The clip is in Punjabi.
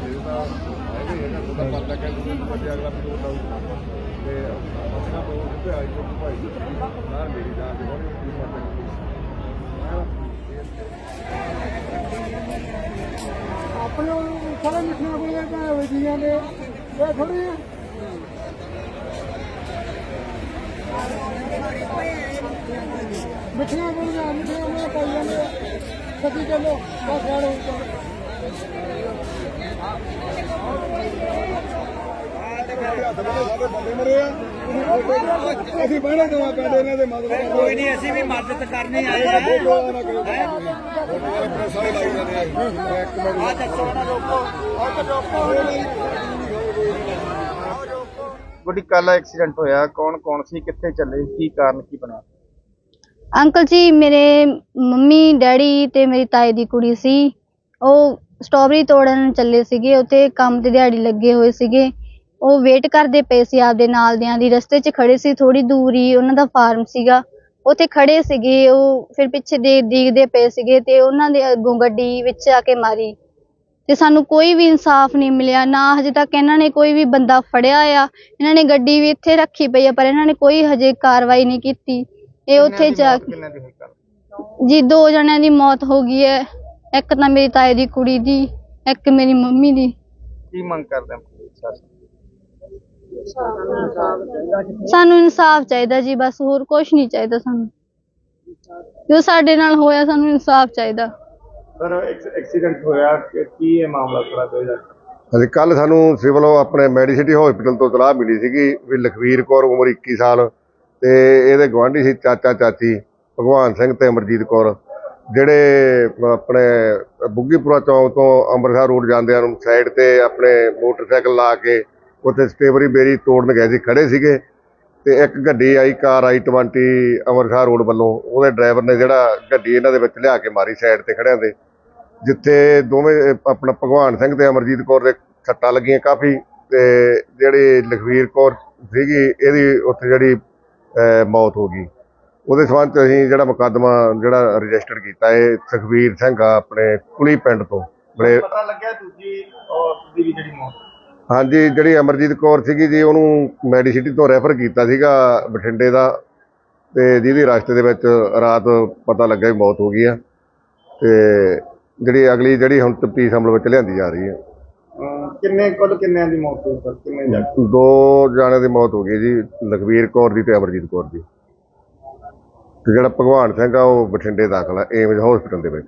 ਗੱਲ ਦਾ ਹੈਗੇ ਹੈਗਾ, ਤੁਹਾਡਾ ਪਤਾ ਕਹਿੰਦੇ ਕਿ ਅਗਲਾ ਵੀ ਲੋਟ ਤੇ ਅਸੀਂ ਤੋਂ ਉੱਤੇ ਆਈ ਤੋਂ ਭਾਈ ਨਾਲ ਮੇਰੀ ਜਾਨ ਦੀ ਬੜੀ ਕੀ ਪਤਾ ਆਪਣੇ ਸਾਰੇ ਮਿੱਠੀਆਂ ਬੋਲੀਆਂ ਤਾਂ ਵਜੀਆਂ ਨੇ ਇਹ ਥੋੜੀ ਮਿੱਠੀਆਂ ਬੋਲੀਆਂ ਮਿੱਠੀਆਂ ਬੋਲੀਆਂ ਪਾਈ ਜਾਂਦੇ ਸੱਚੀ ਚੱਲੋ ਬਸ ਗਾੜ ਅਸੀਂ ਬਹਿਣਾ ਜਮਾ ਪੈਂਦੇ ਇਹਨਾਂ ਦੇ ਮਦਦ ਕੋਈ ਨਹੀਂ ਅਸੀਂ ਵੀ ਮਦਦ ਕਰਨੀ ਆਏ ਆ ਸਾਰੇ ਲਾਈ ਜਾਂਦੇ ਆ ਇੱਕ ਮਿੰਟ ਆ ਦੱਸੋ ਨਾ ਰੋਕੋ। ਗੱਡੀ ਕੱਲ ਐਕਸੀਡੈਂਟ ਹੋਇਆ। ਕੌਣ ਕੌਣ ਸੀ? ਕਿੱਥੇ ਚੱਲੇ? ਕੀ ਕਾਰਨ ਕੀ ਬਣਿਆ? ਅੰਕਲ ਜੀ ਮੇਰੇ ਮੰਮੀ ਡੈਡੀ ਤੇ ਮੇਰੀ ਤਾਏ ਦੀ ਕੁੜੀ ਸੀ। ਉਹ ਸਟ੍ਰਾਬੇਰੀ ਤੋੜਨ ਚੱਲੇ ਸੀਗੇ ਉੱਥੇ ਕੰਮ ਤੇ ਦਿਹਾੜੀ ਲੱਗੇ ਹੋਏ ਸੀਗੇ। ਉਹ ਵੇਟ ਕਰਦੇ ਪਏ ਸੀ ਆਪਦੇ ਨਾਲ ਦਿਆਂ ਦੀ ਰਸਤੇ 'ਚ ਖੜੇ ਸੀ ਥੋੜੀ ਦੂਰ ਹੀ ਉਹਨਾਂ ਦਾ ਫਾਰਮ ਸੀਗਾ। ਉੱਥੇ ਖੜੇ ਸੀਗੇ ਉਹ ਫਿਰ ਪਿੱਛੇ ਦੇ ਦੇਖਦੇ ਪਏ ਸੀਗੇ ਤੇ ਉਹਨਾਂ ਦੇ ਅੱਗੋਂ ਗੱਡੀ ਵਿੱਚ ਆ ਕੇ ਮਾਰੀ। ਤੇ ਸਾਨੂੰ ਕੋਈ ਵੀ ਇਨਸਾਫ ਨਹੀਂ ਮਿਲਿਆ ਨਾ ਹਜੇ ਤੱਕ ਇਹਨਾਂ ਨੇ ਕੋਈ ਵੀ ਬੰਦਾ ਫੜਿਆ ਆ। ਇਹਨਾਂ ਨੇ ਗੱਡੀ ਵੀ ਇੱਥੇ ਰੱਖੀ ਪਈ ਆ ਪਰ ਇਹਨਾਂ ਨੇ ਕੋਈ ਹਜੇ ਕਾਰਵਾਈ ਨਹੀਂ ਕੀਤੀ। ਇਹ ਉੱਥੇ ਜਾ ਜੀ ਦੋ ਜਣਿਆਂ ਦੀ ਮੌਤ ਹੋ ਗਈ ਹੈ। ਇੱਕ ਤਾਂ ਮੇਰੀ ਤਾਏ ਦੀ ਕੁੜੀ ਦੀ ਇੱਕ ਮੇਰੀ ਮੰਮੀ ਦੀ। ਕੀ ਮੰਗ ਕਰਦੇ ਆ ਪ੍ਰਸ਼ਾਸਨ ਸਾਨੂੰ ਇਨਸਾਫ ਚਾਹੀਦਾ ਜੀ ਬਸ ਹੋਰ ਕੁਝ ਨਹੀਂ ਚਾਹੀਦਾ ਸਾਨੂੰ। ਜੋ ਸਾਡੇ ਨਾਲ ਹੋਇਆ ਸਾਨੂੰ ਇਨਸਾਫ ਚਾਹੀਦਾ। ਸਰ ਐਕਸੀਡੈਂਟ ਹੋਇਆ ਕਿ ਕੀ ਇਹ ਮਾਮਲਾ ਥੋੜਾ ਕੋਈ ਅਸੀਂ ਕੱਲ ਸਾਨੂੰ ਸਿਵਲ ਆਪਣੇ ਮੈਡੀਸਿਟੀ ਹਸਪੀਟਲ ਤੋਂ ਤਲਾਹ ਮਿਲੀ ਸੀਗੀ ਵੀ ਲਖਵੀਰ ਕੌਰ ਉਮਰ 21 ਸਾਲ ਤੇ ਇਹਦੇ ਗਵਾਂਢੀ ਸੀ ਚਾਚਾ ਚਾਚੀ ਭਗਵਾਨ ਸਿੰਘ ਤੇ ਅਮਰਜੀਤ ਕੌਰ। ਜਿਹੜੇ ਆਪਣੇ ਬੁੱਗੀਪੁਰਾ ਚੌਂਕ ਤੋਂ ਅੰਮ੍ਰਿਤਸਰ ਰੋਡ ਜਾਂਦਿਆਂ ਨੂੰ ਸਾਈਡ ਤੇ ਆਪਣੇ ਮੋਟਰਸਾਈਕਲ ਲਾ ਕੇ ਉੱਥੇ ਸਟੇਬਰੀ ਬੇਰੀ ਤੋੜਨ ਗਏ ਸੀ, ਖੜੇ ਸੀਗੇ ਤੇ ਇੱਕ ਗੱਡੀ ਆਈ ਕਾਰ ਆਈ 20 ਅੰਮ੍ਰਿਤਸਰ ਰੋਡ ਵੱਲੋਂ, ਉਹਦੇ ਡਰਾਈਵਰ ਨੇ ਜਿਹੜਾ ਗੱਡੀ ਇਹਨਾਂ ਦੇ ਵਿੱਚ ਲਿਆ ਕੇ ਮਾਰੀ ਸਾਈਡ ਤੇ ਖੜਿਆਂ ਦੇ, ਜਿੱਥੇ ਦੋਵੇਂ ਆਪਣਾ ਭਗਵਾਨ ਸਿੰਘ ਤੇ ਅਮਰਜੀਤ ਕੌਰ ਦੇ ਸੱਟਾਂ ਲੱਗੀਆਂ ਕਾਫੀ ਤੇ ਜਿਹੜੀ ਲਖਵੀਰ ਕੌਰ ਸੀਗੀ, ਇਹਦੀ ਉੱਥੇ ਜਿਹੜੀ ਮੌਤ ਹੋ ਗਈ। ਉਹਦੇ ਸਬੰਧ 'ਚ ਅਸੀਂ ਜਿਹੜਾ ਮੁਕੱਦਮਾ ਜਿਹੜਾ ਰਜਿਸਟਰ ਕੀਤਾ ਇਹ ਸੁਖਵੀਰ ਸਿੰਘ ਆ ਆਪਣੇ ਕੁਲੀ ਪਿੰਡ ਤੋਂ ਬੜੇ ਪਤਾ ਲੱਗਿਆ ਦੂਜੀ ਔਰਤ ਦੀ ਵੀ ਜਿਹੜੀ ਮੌਤ। ਹਾਂਜੀ ਜਿਹੜੀ ਅਮਰਜੀਤ ਕੌਰ ਸੀਗੀ ਜੀ ਉਹਨੂੰ ਮੈਡੀਸਿਟੀ ਤੋਂ ਰੈਫਰ ਕੀਤਾ ਸੀਗਾ ਬਠਿੰਡੇ ਦਾ ਤੇ ਜਿਹਦੀ ਰਸਤੇ ਦੇ ਵਿੱਚ ਰਾਤ ਪਤਾ ਲੱਗਾ ਵੀ ਮੌਤ ਹੋ ਗਈ ਆ ਤੇ ਜਿਹੜੀ ਅਗਲੀ ਜਿਹੜੀ ਹੁਣ ਤਪੀਸ ਅਮਲ ਵਿੱਚ ਲਿਆਂਦੀ ਜਾ ਰਹੀ ਹੈ ਕਿੰਨੇ ਕੁੱਲ ਕਿੰਨਿਆਂ ਦੀ ਮੌਤ ਹੋਈ ਸਰ? ਕਿੰਨੇ ਦੋ ਜਾਣਿਆਂ ਦੀ ਮੌਤ ਹੋ ਗਈ ਜੀ ਲਖਵੀਰ ਕੌਰ ਦੀ ਤੇ ਅਮਰਜੀਤ ਕੌਰ ਦੀ। ਕਿ ਜਿਹੜਾ ਭਗਵਾਨ ਸਿੰਘ ਆ ਉਹ ਬਠਿੰਡੇ ਦਾਖਲ ਆ ਏਮਜ ਹਸਪੀਟਲ ਦੇ ਵਿੱਚ।